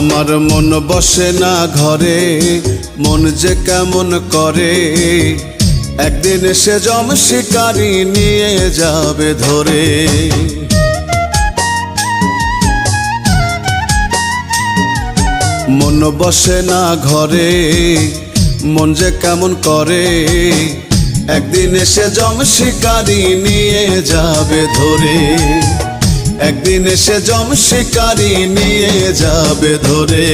আমার মন বসে না ঘরে, মন যে কেমন করে। একদিন সে জম শিকারি নিয়ে যাবে ধরে। মন বসে না ঘরে, মন যে কেমন করে। একদিন সে জম শিকারি নিয়ে যাবে ধরে। একদিন এসে জম শিকারি নিয়ে যাবে ধরে।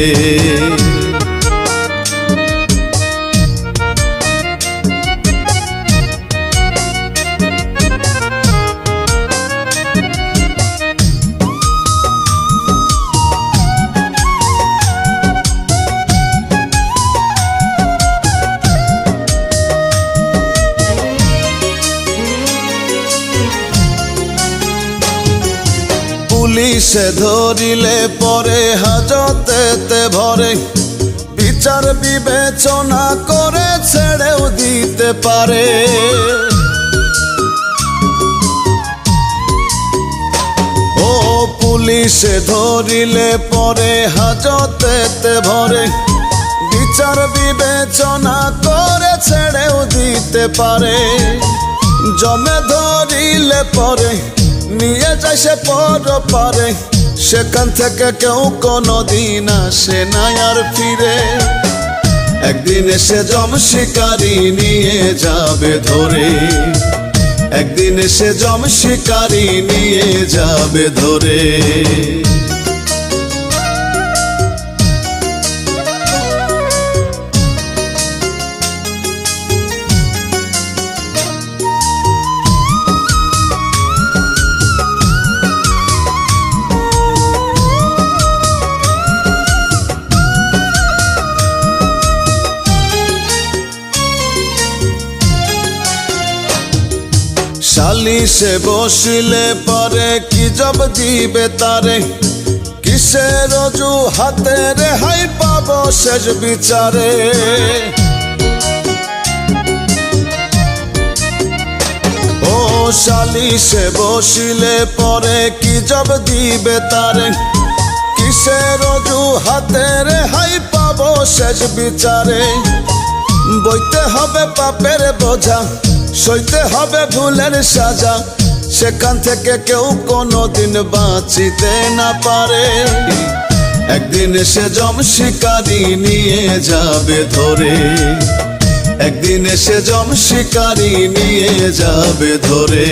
পুলিশে ধরিলে পরে হাজতেতে ভরে। বিচার বিবেচনা করে ছেড়েও দিতে পারে। ও পুলিশে ধরিলে পরে হাজতেতে ভরে। বিচার বিবেচনা করে ছেড়েও দিতে পারে। জমে ধরিলে পরে নিয়ে যায় সে পর পারে। সেখান থেকে কেউ কোনো দিন আসে না আর ফিরে। একদিন এসে জম শিকারি নিয়ে যাবে ধরে। একদিন এসে জম শিকারি নিয়ে যাবে ধরে। সালিশে বসিলে পরে কি জব দিবে তারে? কিসের রজু হাতে রেহাই পাব শেষ বিচারে? ও সালিশে বসিলে পরে কি জব দিবে তারে? কিসের রজু হাতে রেহাই পাব শেষ বিচারে? বইতে হবে পাপের বোঝা। সইতে হবে ভুলের সাজা। সেখান থেকে কেউ কোনো দিন বাঁচিতে না পারে। একদিন সে জম শিকারি নিয়ে যাবে ধরে। একদিন সে জম শিকারি নিয়ে যাবে ধরে।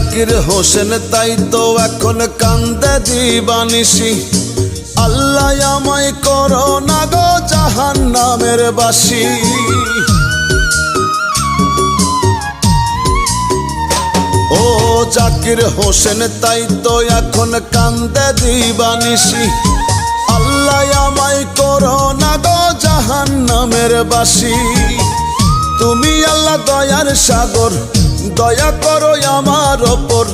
জাকির হোসেন, তাই তো এখন কান্দে দিবানিসি আল্লাহ আমায় করো না গো জাহান নামের বাসি। ও জাকির হোসেন, তাই তো এখন কান্দে দিবানিসি আল্লাহ আমায় করো না গো জাহান নামের বাসি। তুমি আল্লাহ দয়ার সাগর দয়া করো আমার ওপর।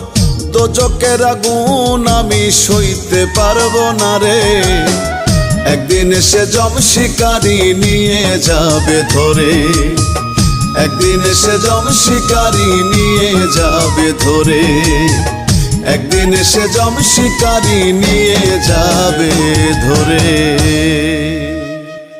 দোজকের আগুন আমি সইতে পারব না রে। একদিন সে জম শিকারি নিয়ে যাবে ধরে। একদিন সে জম শিকারি নিয়ে যাবে ধরে। একদিন সে জম শিকারি নিয়ে যাবে ধরে।